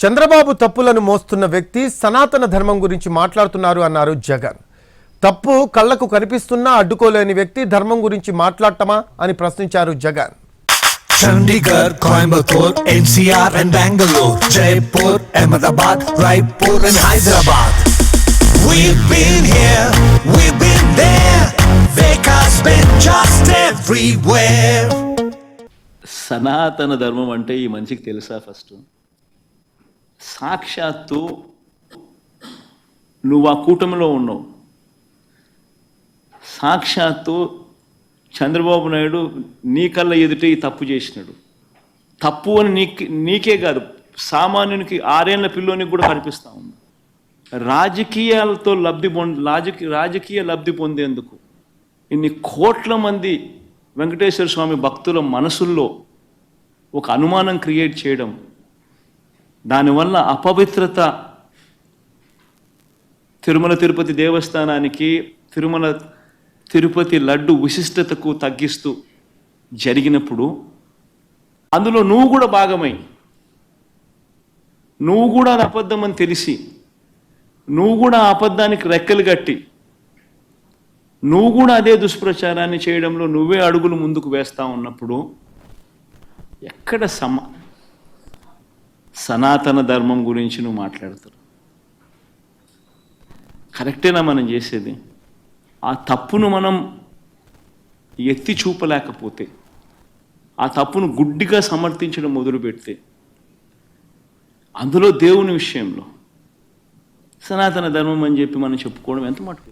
చంద్రబాబు తప్పులను మోస్తున్న వ్యక్తి సనాతన ధర్మం గురించి మాట్లాడుతున్నారు అన్నారు జగన్ తప్పు కళ్ళకు కనిపిస్తున్నా అడ్డుకోలేని వ్యక్తి ధర్మం గురించి మాట్లాడటమా అని ప్రశ్నించారు Jagan Chandigarh, Coimbatore, NCR and Bangalore, Jaipur, Ahmedabad, Raipur and Hyderabad. We've been here, we've been there. Veka's been just everywhere. సనాతన ధర్మం అంటే ఈ మనిషికి తెలుసా ఫస్ట్ సాక్షాత్తు నువ్వు ఆ కూటమిలో ఉన్నావు. సాక్షాత్తు చంద్రబాబు నాయుడు నీ కళ్ళ ఎదుట ఈ తప్పు చేసినాడు. తప్పు అని నీకే నీకే కాదు సామాన్యునికి ఆరేళ్ళ పిల్లోనికి కూడా కనిపిస్తా ఉంది. రాజకీయాలతో లబ్ధి పొంది రాజకీయ రాజకీయ లబ్ధి పొందేందుకు ఇన్ని కోట్ల మంది వెంకటేశ్వర స్వామి భక్తుల మనసుల్లో ఒక అనుమానం క్రియేట్ చేయడం దానివల్ల అపవిత్రత తిరుమల తిరుపతి దేవస్థానానికి తిరుమల తిరుపతి లడ్డు విశిష్టతకు తగ్గిస్తూ జరిగినప్పుడు అందులో నువ్వు కూడా భాగమై నువ్వు కూడా అది అబద్ధం అని తెలిసి నువ్వు కూడా ఆ అబద్ధానికి రెక్కలు కట్టి నువ్వు కూడా అదే దుష్ప్రచారాన్ని చేయడంలో నువ్వే అడుగులు ముందుకు వేస్తా ఉన్నప్పుడు ఎక్కడ సమ సనాతన ధర్మం గురించి నువ్వు మాట్లాడతారు కరెక్టేనా మనం చేసేది? ఆ తప్పును మనం ఎత్తి చూపలేకపోతే ఆ తప్పును గుడ్డిగా సమర్థించడం మొదలు పెడితే అందులో దేవుని విషయంలో సనాతన ధర్మం అని చెప్పి మనం చెప్పుకోవడం ఎంత మటుకు?